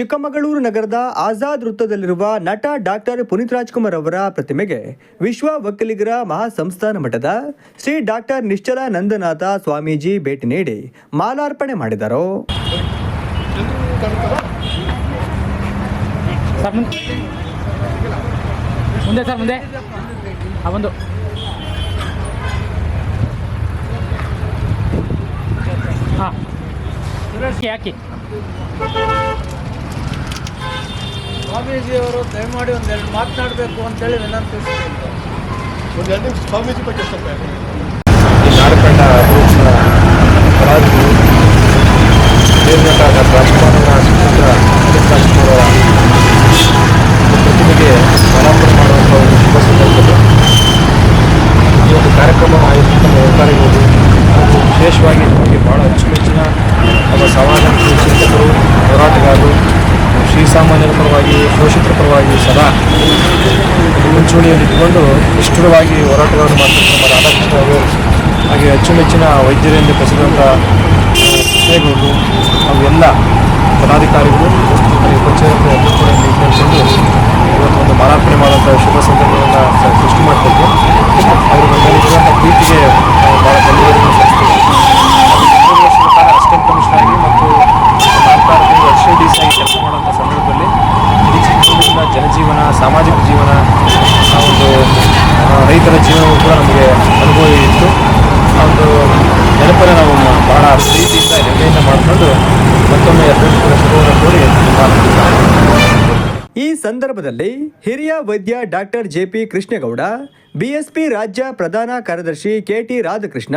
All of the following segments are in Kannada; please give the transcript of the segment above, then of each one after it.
ಚಿಕ್ಕಮಗಳೂರು ನಗರದ ಆಜಾದ್ ವೃತ್ತದಲ್ಲಿರುವ ನಟ ಡಾಕ್ಟರ್ ಪುನೀತ್ ರಾಜ್ಕುಮಾರ್ ಅವರ ಪ್ರತಿಮೆಗೆ ವಿಶ್ವ ಒಕ್ಕಲಿಗರ ಮಹಾಸಂಸ್ಥಾನ ಮಠದ ಶ್ರೀ ಡಾಕ್ಟರ್ ನಿಶ್ಚಲ ನಂದನಾಥ ಸ್ವಾಮೀಜಿ ಭೇಟಿ ನೀಡಿ ಮಾಲಾರ್ಪಣೆ ಮಾಡಿದರು. ಸರ್ ಸ್ವಾಮೀಜಿಯವರು ದಯಮಾಡಿ ಒಂದೆರಡು ಮಾತನಾಡಬೇಕು ಅಂತೇಳಿ ವಿನಂತಿಸ್ತೀನಿ ಒಂದು ಎರಡು ನಿಮಿಷ ಸ್ವಾಮೀಜಿ ಬಗ್ಗೆ ಸ್ವಲ್ಪ ಹೇಳಿ. ಈ ನಾಡಕಂಡ ಅಭಿವೃದ್ಧಿಯ ಕಲಾವಿದರು ದೇವನಟ ಡಾಕ್ಟರ್ ರಾಜ್ಕುಮಾರ್ ಅವರ ಸುಪುತ್ರ ರಾಜ್ಕುಮಾರ್ ಪ್ರತಿಮೆಗೆ ಮಾಲಾರ್ಪಣೆ ಮಾಡುವಂಥ ಒಂದು ಶುಭ ಸಂದರ್ಭದಲ್ಲಿ ಈ ಒಂದು ಕಾರ್ಯಕ್ರಮ ಆಯೋಜಿಸಿದ ವ್ಯಾಪಾರಿಗಳು ಹಾಗೂ ವಿಶೇಷವಾಗಿ ನಮಗೆ ಭಾಳ ಅಚ್ಚುಮೆಚ್ಚಿನ ನಮ್ಮ ಸಮಾಜ ಚಿಂತಕರು ಹೋರಾಟಗಾರರು ಶ್ರೀಸಾಮಾನ್ಯರ ಪರವಾಗಿ ಶೋಷಿತರ ಪರವಾಗಿ ಸದಾ ಮುಂಚೂಣಿಯಲ್ಲಿ ಇಟ್ಟುಕೊಂಡು ನಿಷ್ಠುರವಾಗಿ ಹೋರಾಟಗಳನ್ನು ಮಾಡ್ತಕ್ಕಂಥ ನಮ್ಮ ರಾಧಾಕೃಷ್ಣ ಅವರು, ಹಾಗೆ ಅಚ್ಚುಮೆಚ್ಚಿನ ವೈದ್ಯರಿಂದ ಪ್ರಸಿದ್ಧಂಥ ಸೇವೆಗಳು ಅವೆಲ್ಲ ಪದಾಧಿಕಾರಿಗಳು ಪಂಚಾಯತ್ ಅಧ್ಯಕ್ಷರಲ್ಲಿ ಕೇಳಿಕೊಂಡು ಇವತ್ತು ಸಾಮಾಜಿಕ ಜೀವನ ಆ ಒಂದು ರೈತರ ಜೀವನವೂ ಕೂಡ ನಮಗೆ ಅನುಭವ ಇತ್ತು. ಆ ಒಂದು ನೆನಪನ್ನು ನಾವು ಬಹಳ ಪ್ರೀತಿಯಿಂದ ಹೆಮ್ಮೆಯಿಂದ ಮಾಡಿಕೊಂಡು ಮತ್ತೊಮ್ಮೆ ಅಭ್ಯರ್ಥಿಗಳ ಶುಭವನ್ನು ಕೋರಿ ಈ ಸಂದರ್ಭದಲ್ಲಿ ಹಿರಿಯ ವೈದ್ಯ ಡಾಕ್ಟರ್ ಜೆಪಿ ಕೃಷ್ಣೇಗೌಡ ಬಿಎಸ್ಪಿ ರಾಜ್ಯ ಪ್ರಧಾನ ಕಾರ್ಯದರ್ಶಿ ಕೆಟಿ ರಾಧಾಕೃಷ್ಣ,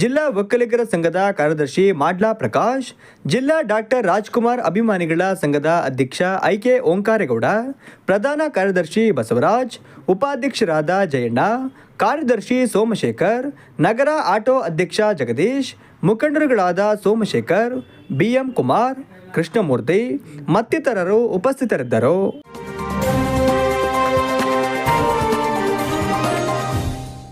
ಜಿಲ್ಲಾ ಒಕ್ಕಲಿಗರ ಸಂಘದ ಕಾರ್ಯದರ್ಶಿ ಮಾಡ್ಲಾ ಪ್ರಕಾಶ್, ಜಿಲ್ಲಾ ಡಾಕ್ಟರ್ ರಾಜ್ಕುಮಾರ್ ಅಭಿಮಾನಿಗಳ ಸಂಘದ ಅಧ್ಯಕ್ಷ ಐಕೆ ಓಂಕಾರೇಗೌಡ, ಪ್ರಧಾನ ಕಾರ್ಯದರ್ಶಿ ಬಸವರಾಜ್, ಉಪಾಧ್ಯಕ್ಷರಾದ ಜಯಣ್ಣ, ಕಾರ್ಯದರ್ಶಿ ಸೋಮಶೇಖರ್, ನಗರ ಆಟೋ ಅಧ್ಯಕ್ಷ ಜಗದೀಶ್, ಮುಖಂಡರುಗಳಾದ ಸೋಮಶೇಖರ್, ಬಿಎಂ ಕುಮಾರ್, ಕೃಷ್ಣಮೂರ್ತಿ ಮತ್ತಿತರರು ಉಪಸ್ಥಿತರಿದ್ದರು.